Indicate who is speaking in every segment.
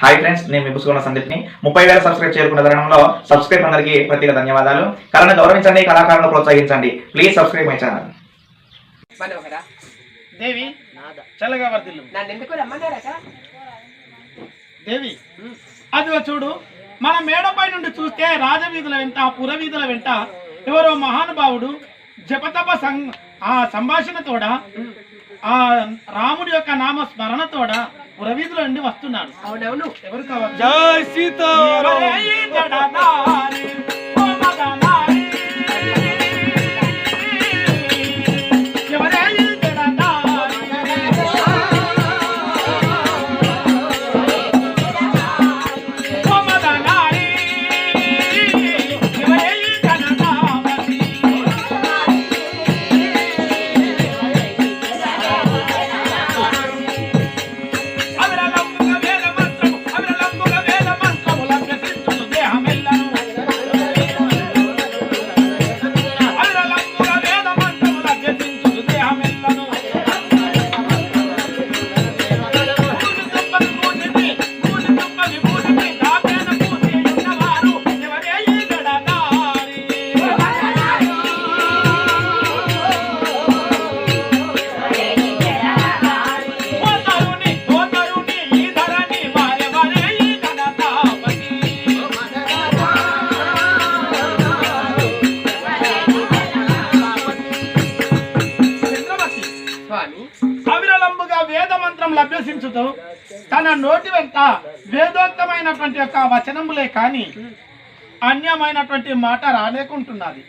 Speaker 1: Hi friends నేను మీ పుసుకున్న సందీప్ని. ముప్పై వేల సబ్స్క్రైబ్ చేరుకున్న తరుణంలో సబ్స్క్రైబ్ అందరికీ ప్రత్యేక ధన్యవాదాలు. కళను గౌరవించండి కళాకారులను ప్రోత్సహించండి. Please subscribe my channel
Speaker 2: Devi
Speaker 3: Nada.
Speaker 2: చల్లగా వర్తిల్లు
Speaker 3: నన్ను ఎందుకు రమ్మన్నారట
Speaker 2: దేవి అది చూడు మన మేడపై నుండి చూస్తే రాజవీధుల వెంట పురవీధుల వెంట ఎవరో మహానుభావుడు జపతప సం ఆ సంభాషణతోడ ఆ రాముడి యొక్క నామ స్మరణతోడ పురవీధుల నుండి వస్తున్నాడు.
Speaker 3: అవునవును.
Speaker 2: ఎవరు కావాలి?
Speaker 4: జై సీతారాం.
Speaker 2: వచనములే కాని అన్యమైనటువంటి మాట రాలేకుంటున్నది.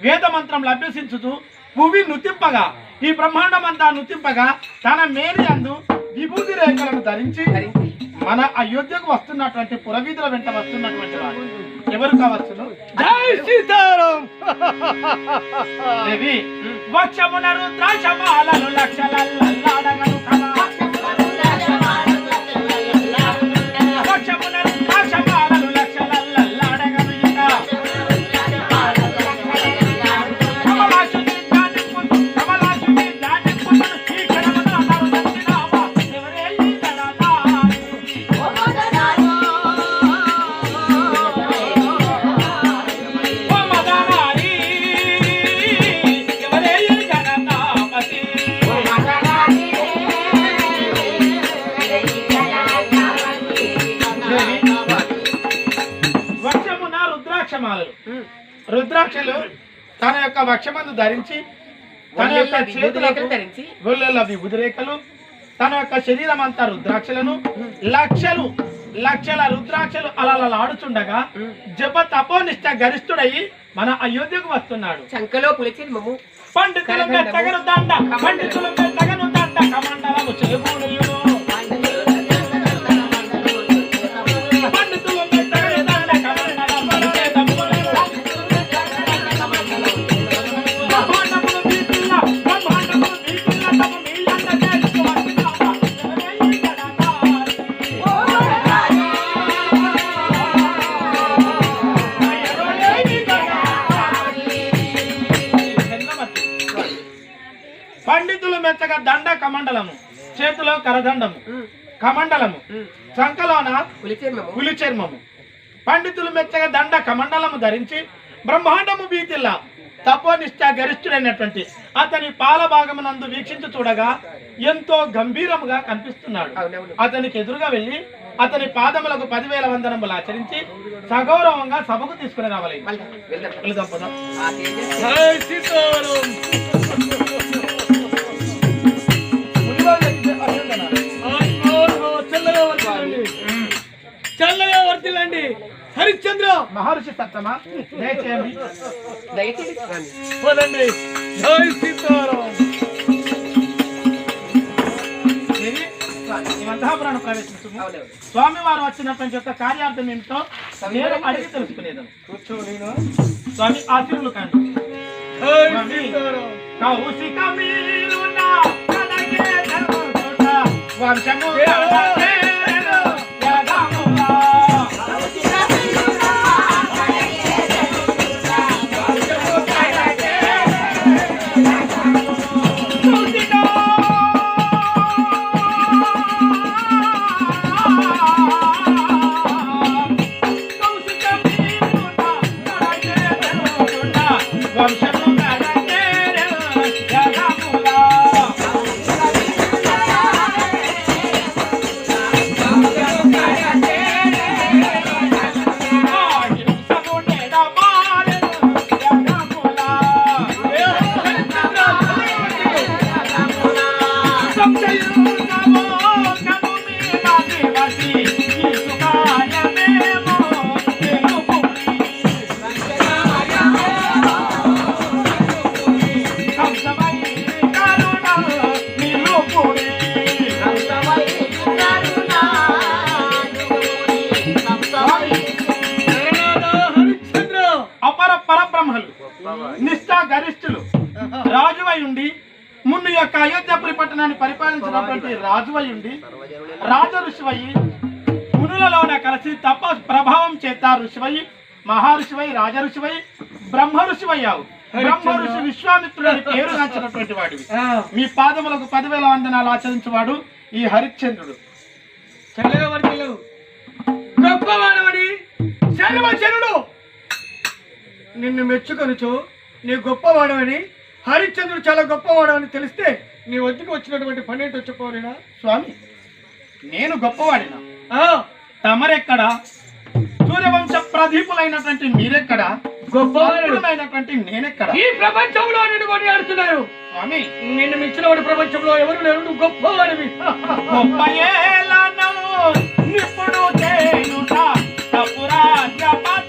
Speaker 2: వేద మంత్రం లభ్యసించుతూ భూమి నుతింపగా ఈ బ్రహ్మాండమంతా నుతింపగా తన మేరి అందు విభూతి రేఖలను ధరించి మన అయోధ్యకు వస్తున్నటువంటి పురవీధుల వెంట వస్తున్నటువంటి వాడు. ఎవరు కావచ్చును?
Speaker 4: జై సీతారాం!
Speaker 2: దేవి వక్షమున రుద్రాక్షమాలను లక్షలల్లలాడగను రుద్రాక్షలు తన యొక్క వక్షమందు ధరించి తన యొక్క
Speaker 3: ఒళ్ళెల్ల
Speaker 2: చేతులకు
Speaker 3: రేఖలు ధరించి.
Speaker 2: గొల్లెల విభూతి రేఖలు తన యొక్క శరీరం అంతా రుద్రాక్షలను లక్షలు లక్షల రుద్రాక్షలు అలలలాడుచుండగా జప తపోనిష్ట గరిష్ఠుడయి మన అయోధ్యకు వస్తున్నాడు.
Speaker 3: చంకలో పులిచి మమ్ము.
Speaker 2: పండితులు మెత్తగను దండ పండితులు మెత్తగను దండ కమండలము చెబుడులు కరదండము కమండలము చంకలోన పులి చర్మము పండితులు మెచ్చగా దండ కమండలము ధరించి బ్రహ్మాండము బీతిల్లా తపోనిష్ట గరిష్ఠుడైనటువంటి అతని పాల భాగమునందు వీక్షించి చూడగా ఎంతో గంభీరముగా కనిపిస్తున్నాడు. అతనికి ఎదురుగా వెళ్ళి అతని పాదములకు పదివేల వందనములు ఆచరించి సగౌరవంగా సభకు తీసుకుని రావాలి.
Speaker 4: హరిశ్చంద్ర!
Speaker 2: మహర్షి సత్తమా? దయచేయండి.
Speaker 4: పదండి జై సీతారాం.
Speaker 2: ప్రవేశించము.
Speaker 3: అవునవును.
Speaker 2: స్వామి వారు వచ్చినటువంటి యొక్క కార్యార్థం ఏమిటో నేను అడిగి తెలుసుకునేదాం స్వామి ఆశీర్వులు కాండి. కౌశిక వంశము Thank you. రాజ ఋషివై బ్రహ్మ ఋషివయ్యావు బ్రహ్మ ఋషి విశ్వామిత్రుడి పేరు నచ్చినటువంటి వాడివి.
Speaker 4: ఆ,
Speaker 2: మీ పాదములకు పదివేల వందనాలు ఆచరించేవాడు ఈ హరిశ్చంద్రుడు.
Speaker 4: గొప్పవాడవని శర్వచనుడు నిన్ను మెచ్చుకొనుచు నీ గొప్పవాడవని హరిశ్చంద్రుడు చాలా గొప్పవాడవని తెలిస్తే నీ వద్దకు వచ్చినటువంటి పని ఏంటో చెప్పవలేనా
Speaker 2: స్వామి నేను గొప్పవాడిన? తమరెక్కడ? సూర్యవంశ ప్రదీపులైనటువంటి మీరెక్కడ?
Speaker 4: గొప్పవాడు
Speaker 2: గొప్పవాడైనటువంటి నేనెక్కడ?
Speaker 4: ఈ ప్రపంచంలో నిన్ను కొని ఆడుతున్నారు.
Speaker 2: స్వామి.
Speaker 4: నిన్ను మించిన వాడి ప్రపంచంలో ఎవరు లేరు.
Speaker 2: గొప్ప ఏలను నిప్పుడు చేయుట తపురాజ్యపతికి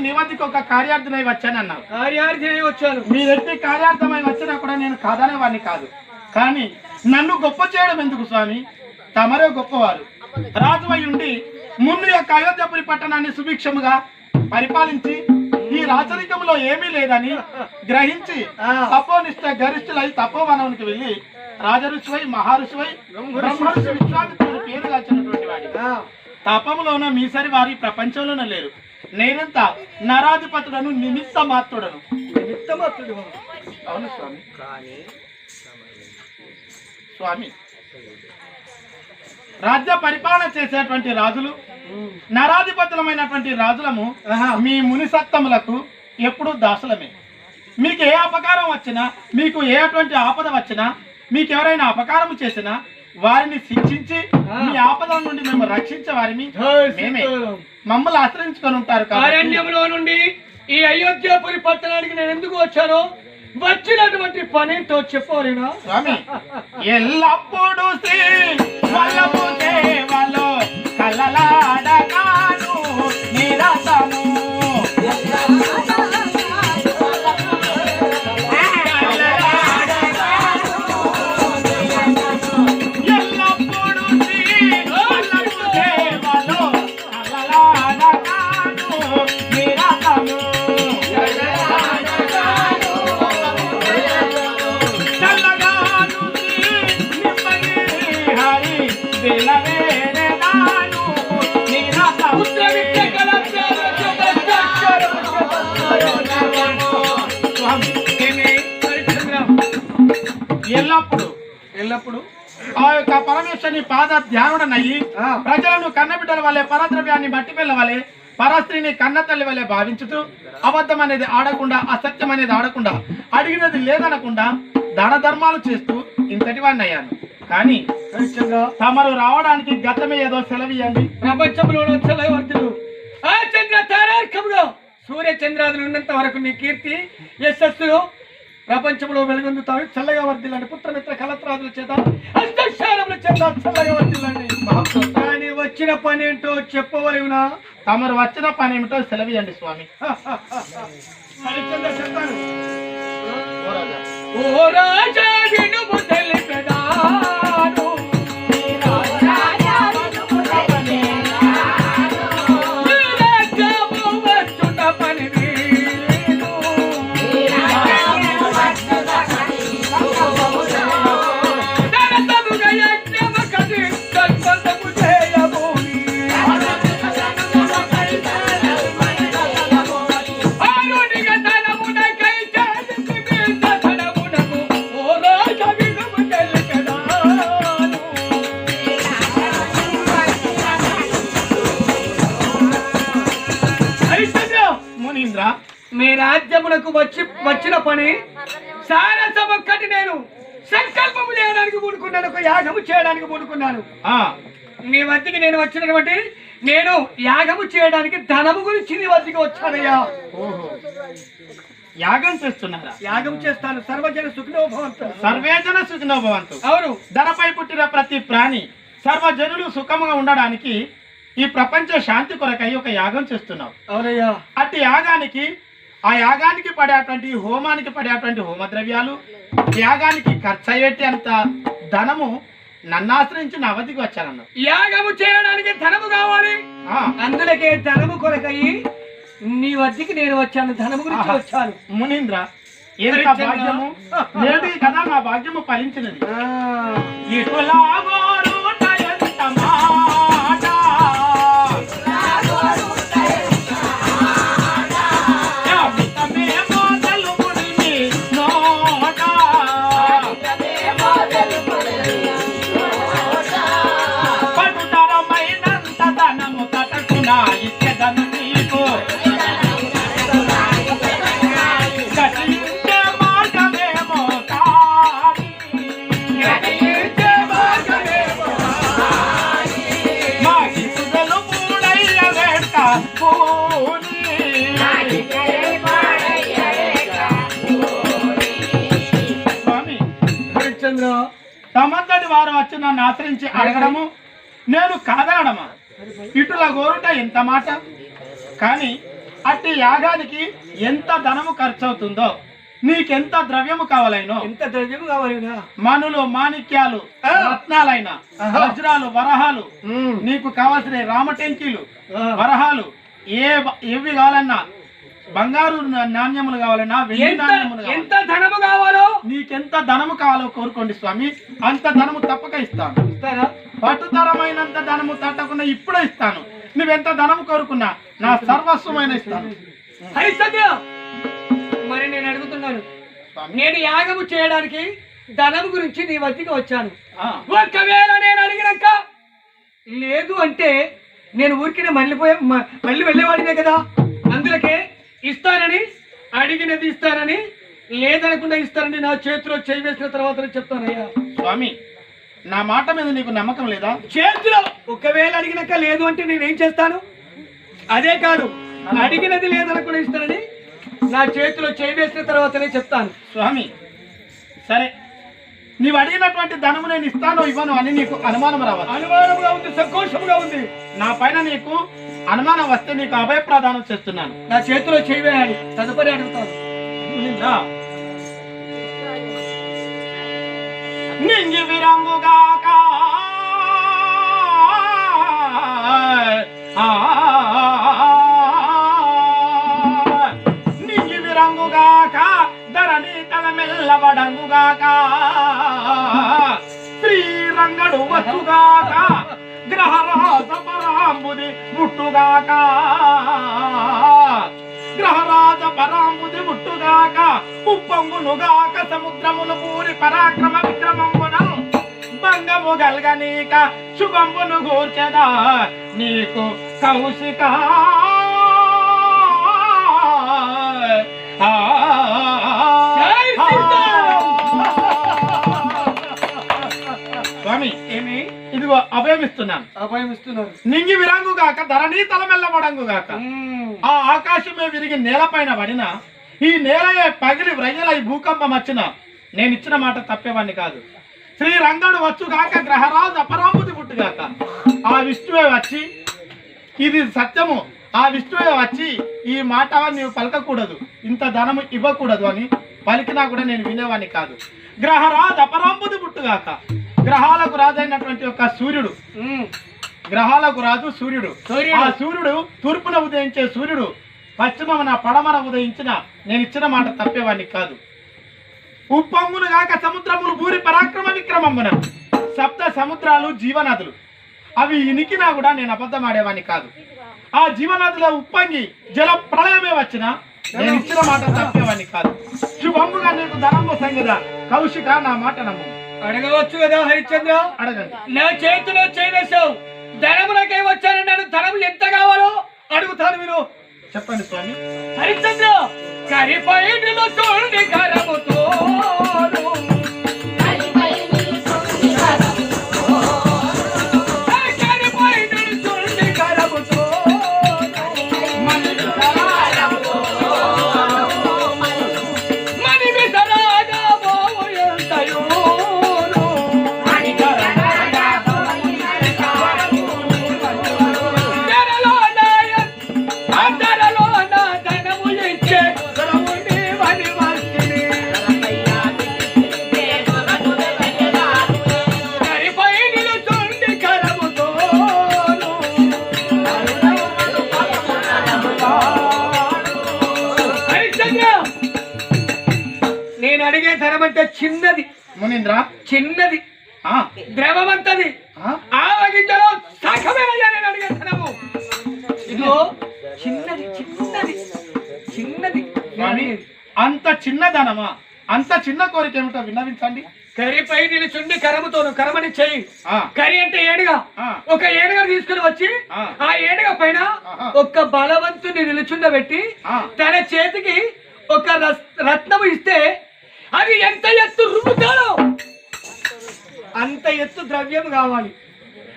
Speaker 2: ప్రతిష్టలు విని నీ వద్దకు ఒక కార్యార్థనై వచ్చానన్నావు.
Speaker 4: కార్యార్థి వచ్చాను.
Speaker 2: మీ వ్యక్తి కార్యార్థమై వచ్చినా కూడా నేను కాదనే వాడిని కాదు. కానీ నన్ను గొప్ప చేయడం ఎందుకు స్వామి? తమరే గొప్పవారు. రాజువై ఉండి ముందు యొక్క అయోధ్యపురి పట్టణాన్ని సుభిక్షముగా పరిపాలించి ఈ రాచరికంలో ఏమీ లేదని గ్రహించి తపోనిష్ట గరిష్ఠులై తపోవనానికి వెళ్ళి రాజఋషివై మహారుషివై బ్రహ్మఋషి విశ్వామిత్రుడి పేరు కాల్చినటువంటి వాడి తపములోన మీసరి వారి ప్రపంచంలోనే లేరు. నేనంత నరాధిపతుడను నిమిత్త మాత్రుడను
Speaker 4: నిమిత్తమాత్రుడు
Speaker 2: అవును స్వామి. స్వామి. రాజ్య పరిపాలన చేసేటువంటి రాజులు నరాధిపతులమైనటువంటి రాజులము మీ మునిసత్తములకు ఎప్పుడు దాసులమే. మీకు ఏ అపకారం వచ్చినా మీకు ఏ అటువంటి ఆపద వచ్చినా మీకు ఎవరైనా అపకారం చేసినా వారిని శిక్షించి మీ ఆపదల నుండి మేము రక్షించే వారిని మేమే. మమ్మల్ని ఆశ్రయించుకొని ఉంటారు
Speaker 4: అరణ్యంలో నుండి ఈ అయోధ్యపురి పట్టణానికి నేను ఎందుకు వచ్చానో? వచ్చినటువంటి పనేంటో చెప్పవలేనా
Speaker 2: స్వామి ఎల్లప్పుడు శ్రీ వల్లపు కలలాడగాను నిరతము ఎల్లప్పుడు ఎల్లప్పుడు ఆ యొక్క పరమేశ్వరుని పాద ధ్యానుడనయ్యి ప్రజలను కన్నబిడ్డల వలె పరద్రవ్యాన్ని మట్టి పిల్ల వలె పరస్త్రీని కన్న తల్లి వలె భావించుతూ అబద్ధం అనేది ఆడకుండా అసత్యం అనేది ఆడకుండా అడిగినది లేదనకుండా దాన ధర్మాలు చేస్తూ ఇంతటి వాడిని అయ్యాను కానీ తమరు రావడానికి గతమే ఏదో సెలవియండి
Speaker 4: ప్రపంచంలో ఆ చంద్ర సూర్య చంద్రాదులు ఉన్నంత వరకు నీ కీర్తి యశస్సులు ప్రపంచంలో వెలుగొందుతావు చల్లగా వర్దిల్లండి. పుత్రమిత్ర కలత్రాదుల చేత అష్టశారముల చేత చల్లగా వర్దిల్లండి. కానీ వచ్చిన పని ఏంటో చెప్పవలేవునా?
Speaker 2: తమరు వచ్చిన పని ఏమిటో సెలవియండి స్వామి. ఓ రాజా.
Speaker 4: ఓ రాజా వినుము తెలిపెదాను రాజ్యమునకు వచ్చి వచ్చిన పని సారసం ఒక్కటి నేను సంకల్పము చేయడానికి పూనుకున్నాను ఒక యాగము చేయడానికి పూనుకున్నాను. నీ వద్దకి నేను వచ్చినటువంటి నేను యాగము చేయడానికి ధనము గురించి నీ వద్దకి వచ్చానయ్యా.
Speaker 2: యాగం చేస్తున్నారా?
Speaker 4: యాగం చేస్తాను సర్వజన సుఖనోభవంతో
Speaker 2: సర్వేజన సుఖినోభవంతు
Speaker 4: అవును.
Speaker 2: ధరపై పుట్టిన ప్రతి ప్రాణి సర్వజనులు సుఖముగా ఉండడానికి ఈ ప్రపంచ శాంతి కొరకై ఒక యాగం చేస్తున్నావు.
Speaker 4: అవునయ్యా.
Speaker 2: అట్టి యాగానికి ఆ యాగానికి పడేటువంటి హోమానికి పడేటువంటి హోమ ద్రవ్యాలు యాగానికి ఖర్చు అయ్యేటి అంత ధనము నన్ను ఆశ్రయించి నా వద్దకు వచ్చానన్నావు
Speaker 4: యాగము చేయడానికి ధనము కావాలి. అందులకే ధనము కొరకయి నీ వద్దకి నేను వచ్చాను. ధనము గురించి. వచ్చాను.
Speaker 2: మునీంద్ర ఎంత. భాగ్యము? కదా నా భాగ్యము ఫలించినది.
Speaker 4: ఆ,
Speaker 2: తమంతటి వారు వచ్చి నన్ను ఆశ్రయించి అడగడము నేను కాదనడమా? ఇటుల గోరుట ఎంత మాట? కానీ అట్టి యాగానికి ఎంత ధనము ఖర్చు అవుతుందో నీకెంత ద్రవ్యము కావాలైనో
Speaker 4: ఎంత ద్రవ్యము కావాలినా?
Speaker 2: మనులు మాణిక్యాలు రత్నాలైన వజ్రాలు వరహాలు నీకు కావాల్సిన రామటెంకీలు వరహాలు ఏ ఏవి కావాలన్నా బంగారు నాణ్యములు కావాలన్నా వెండి
Speaker 4: ఎంత
Speaker 2: నాణ్యములు కావాలి
Speaker 4: ఎంత ధనము కావాలో?
Speaker 2: నీకెంత ధనము కావాలో కోరుకోండి స్వామి. అంత ధనము తప్పక ఇస్తాను.
Speaker 4: ఇస్తారా?
Speaker 2: పట్టుతరమైనంత ధనము తట్టకుండా ఇప్పుడే ఇస్తాను. నువ్వెంత ధనము కోరుకున్నా నా సర్వస్వమైన ఇస్తాను.
Speaker 4: మరి నేను అడుగుతున్నాను. నేను యాగము చేయడానికి ధనము గురించి నీ వద్దకు వచ్చాను. ఒకవేళ నేను అడిగినాక లేదు అంటే నేను ఊరికినే మళ్ళీపోయే మ- మళ్ళీ వెళ్ళేవాడినే కదా? అందులకే ఇస్తానని అడిగినది ఇస్తానని లేదనకుండా ఇస్తానని నా చేతిలో చేయి వేసిన తర్వాత చెప్తానయ్యా.
Speaker 2: స్వామి నా మాట మీద నీకు నమ్మకం లేదా?
Speaker 4: చేతిలో ఒకవేళ అడిగినాక లేదు అంటే నేనేం చేస్తాను? అదే కాదు అడిగినది లేదనకుండా ఇస్తానని నా చేతిలో చేయి వేసిన తర్వాతనే చెప్తాను.
Speaker 2: స్వామి సరే. నీవు అడిగినటువంటి ధనము నేను ఇస్తాను ఇవ్వను అని నీకు అనుమానం రావాలి
Speaker 4: అనుమానంగా ఉంది సంతోషంగా ఉంది.
Speaker 2: నా పైన నీకు అనుమానం వస్తే నీకు అభయ ప్రదానం చేస్తున్నాను.
Speaker 4: నా చేతిలో చేయి వేయాలి తదుపరి అడుగుతాను.
Speaker 2: నింగి విరంగుగాక నింగి విరంగుగాక ధరణి తల మెల్లబడంగుగాక ముట్టుగాక గ్రహరాజ పరాంబుది ముట్టుగాక. గ్రహరాజ పరాంబుది ముట్టుగాక ఉప్పొంగునుగాక సముద్రమును పూరి పరాక్రమ విక్రమంబున. భంగము గల్గనీక శుభంబును గూర్చదా నీకు కౌశిక. ఆ, ఇదిగో అభయమిస్తున్నాను.
Speaker 4: అభయం ఇస్తున్నారు
Speaker 2: నింగి విరంగుగాక ధరణి తలమెల్లబడంగుగాక
Speaker 4: మ్మ్.
Speaker 2: ఆ ఆకాశమే విరిగి నేలపైన పడిన ఈ నేలయే పగిలి వ్రయ్యల ఈ భూకంపం వచ్చిన నేను ఇచ్చిన మాట తప్పేవాడిని కాదు. శ్రీ రంగడు వచ్చుగాక గ్రహరాజు అపరాముది పుట్టుగాక ఆ విష్ణువే వచ్చి ఇది సత్యము. ఆ విష్ణువే వచ్చి ఈ మాట నీవు పలకకూడదు. ఇంత ధనము ఇవ్వకూడదు అని పలికినా కూడా నేను వినేవాడిని కాదు. గ్రహరాజు అపరాంబుది పుట్టుగాక. గ్రహాలకు రాజైనటువంటి ఒక సూర్యుడు. గ్రహాలకు రాజు సూర్యుడు.
Speaker 4: సూర్యుడు.
Speaker 2: ఆ సూర్యుడు తూర్పున ఉదయించే సూర్యుడు పశ్చిమన పడమర ఉదయించిన నేను ఇచ్చిన మాట తప్పేవాడిని కాదు. ఉప్పొంగును గాక సముద్రములు భూరి పరాక్రమ విక్రమమున. సప్త సముద్రాలు జీవనదులు. అవి ఇనికినా కూడా నేను అబద్ధం ఆడేవాడిని కాదు. ఆ జీవనదిలో ఉప్పొంగి జల ప్రళయమే వచ్చినా నేను ఇచ్చిన మాట తప్పేవాడిని కాదు. శుభముగా నీకు ధనము సంగద. కౌశిక నా మాట నమ్ము.
Speaker 4: అడగవచ్చు కదా హరిశ్చంద్ర?
Speaker 2: అడగండి.
Speaker 4: నా చేతిలో చేయవేశావు ధనమునకే వచ్చాను నేను ధనం ఎంత కావాలో అడుగుతాను మీరు
Speaker 2: చెప్పండి స్వామి.
Speaker 4: హరిచంద్ర కరిపైడిలో చూడండి కరముతో చిన్నది
Speaker 2: ఆ,
Speaker 4: ద్రవమంతది. ఆవగింజలో సఖమేనయ్యా నేను అడిగే ధనము. ఇదిగో చిన్నది చిన్నది చిన్నది.
Speaker 2: అంత చిన్నదనమా అంత చిన్న కోరిక ఏమిటో విన్నవించండి.
Speaker 4: కరిపై నిలుచుండి కరముతోను కరమని చెయ్యి
Speaker 2: ఆ,
Speaker 4: కరి అంటే ఏడుగా. ఒక ఏడుగా తీసుకుని వచ్చి
Speaker 2: ఆ.
Speaker 4: ఏడుగా పైన. ఒక బలవంతుని నిలుచుండబెట్టి. తన చేతికి ఒక రత్నము ఇస్తే అది ఎంత ఎత్తు రుమ్ముతాడో అంత ఎత్తు ద్రవ్యం కావాలి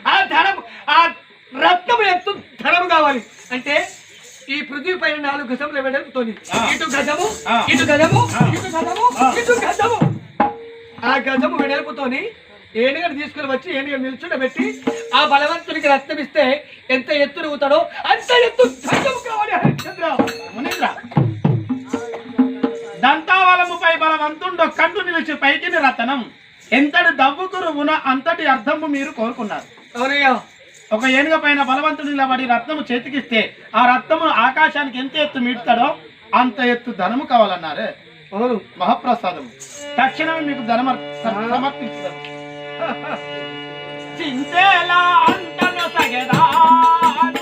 Speaker 4: ఆ ధనం ఆ రత్నము ఎత్తు ధనము కావాలి అంటే ఈ పృథ్వీ పైన నాలుగు గజముల వెడల్పుతోని
Speaker 2: ఆ.
Speaker 4: ఇటు గజము. ఇటు గజము. ఇటు గజము. ఇటు గజము ఆ గజము వెడల్పుతోని ఏనుగను తీసుకుని వచ్చి ఏనుగ నిల్చుండబెట్టి ఆ బలవంతునికి రక్తం ఇస్తే ఎంత ఎత్తు రుగుతాడో అంత ఎత్తు ధనం కావాలి హరిశ్చంద్ర
Speaker 2: మునీంద్ర దంతావలముపై బలవంతుండో కండు నిలిచి పైకిని రతనం ఎంతటి దవ్వుకురు ఉన అంతటి అర్థము మీరు కోరుకున్నారు. ఒక ఏనుగ పైన బలవంతుడు నిలబడి రత్నము చేతికిస్తే ఆ రత్నము ఆకాశానికి ఎంత ఎత్తు మీటుతాడో అంత ఎత్తు ధనము కావాలన్నారు.
Speaker 4: అవును.
Speaker 2: మహాప్రసాదము. తక్షణమే మీకు ధనమ సమర్పించదు. చింతేలా అంటను సగెదాను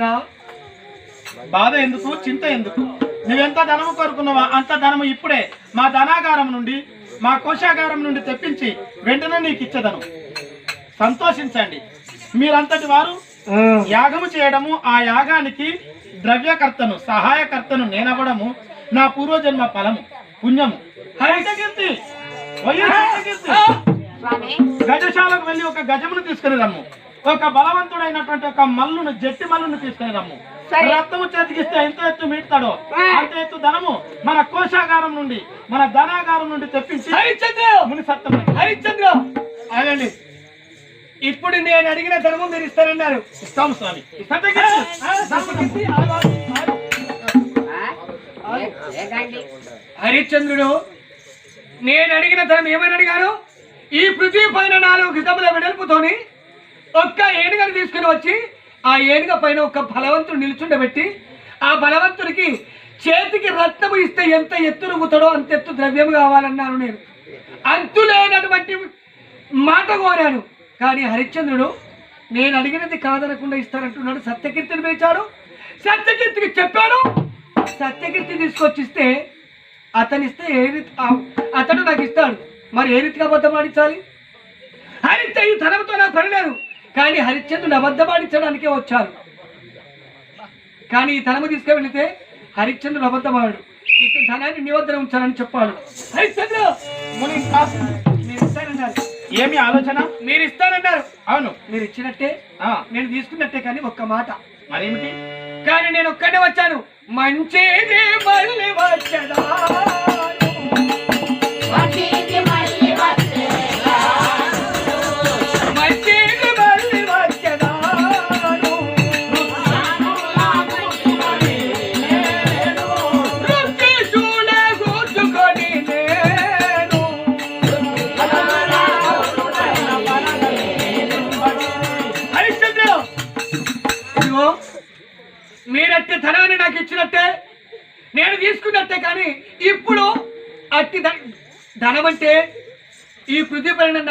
Speaker 4: హరిశ్చంద్ర
Speaker 2: బాధ ఎందుకు? చింత ఎందుకు? నువ్వెంత ధనము కోరుకున్నావా? అంత ధనము ఇప్పుడే మా ధనాగారం నుండి మా కోశాగారం నుండి తెప్పించి వెంటనే నీకు ఇచ్చేదను. సంతోషించండి. మీరంతటి వారు యాగము చేయడము ఆ యాగానికి ద్రవ్యకర్తను సహాయకర్తను నేనవ్వడము నా పూర్వజన్మ ఫలము పుణ్యము. వైఎస్ఆర్కీర్తి గజశాలకు వెళ్ళి ఒక గజమును తీసుకుని రమ్ము. ఒక బలవంతుడైనటువంటి ఒక మల్లును జట్టి మల్లును తీసుకుని రమ్ము రక్తము చేతికిస్తే ఎంత ఎత్తు మీటుతాడో అంత ఎత్తు ధనము మన కోశాగారం నుండి మన ధనాగారం నుండి తెప్పించి
Speaker 4: హరిశ్చంద్ర!
Speaker 2: ముని సత్తం
Speaker 4: హరిశ్చంద్ర!
Speaker 2: ఆగండి
Speaker 4: ఇప్పుడు నేను అడిగిన ధనము మీరు ఇస్తారన్నారు.
Speaker 2: ఇస్తాము స్వామి.
Speaker 4: హరిశ్చంద్రుడు నేను అడిగిన ధనం ఏమని అడిగాను ఈ పృథ్వీ పైన నాలుగు గితముల వెడల్పుతోని ఒక్క ఏనుగను తీసుకుని వచ్చి ఆ ఏనుగ పైన ఒక బలవంతుడు నిల్చుండబెట్టి ఆ బలవంతుడికి చేతికి రత్నము ఇస్తే ఎంత ఎత్తు రుగుతాడో అంత ఎత్తు ద్రవ్యం కావాలన్నాను నేను. అంతులేనటువంటి మాట కోరాను. కానీ హరిశ్చంద్రుడు నేను అడిగినది కాదనకుండా ఇస్తానంటున్నాడు. సత్యకీర్తిని పిలిచాడు. సత్యకీర్తికి చెప్పాడు. సత్యకీర్తి తీసుకొచ్చిస్తే అతనిస్తే ఏ రీతి అతడు నాకు ఇస్తాడు. మరి ఏ రీతిగా అబద్ధం ఆడించాలి? హరిత ఈ ధనంతో నాకు పని లేదు. కానీ హరిశ్చంద్రుడు అబద్ధం ఆడించడానికే వచ్చారు. కానీ ఈ ధనము తీసుకువెళితే హరిశ్చంద్రుడు అబద్ధమాడు ఇతని ధనాన్ని నీ వద్దనే ఉంచాలని చెప్పాడు. హరిశ్చంద్ర!
Speaker 2: ఏమి ఆలోచన?
Speaker 4: మీరు ఇస్తానన్నారు.
Speaker 2: అవును.
Speaker 4: మీరు ఇచ్చినట్టే నేను తీసుకున్నట్టే కానీ ఒక్క మాట.
Speaker 2: మరేమిటి?
Speaker 4: కానీ నేను ఒక్కడే వచ్చాను. మంచిది మళ్ళీ వచ్చదా?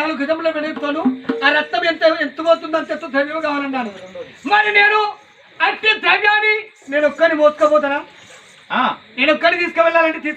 Speaker 4: నాలుగు గజముల వెలుగుతాను ఆ రక్తం ఎంత ఎంత పోతుందో అంత ఎత్తు ద్రవ్యం కావాలన్నాను మరి నేను అట్టి ద్రవ్యాన్ని నేను ఒక్కని మోసుకోపోతానా?
Speaker 1: ఆ,
Speaker 4: నేను ఒక్కడిని తీసుకువెళ్ళాలంటే తీసుకు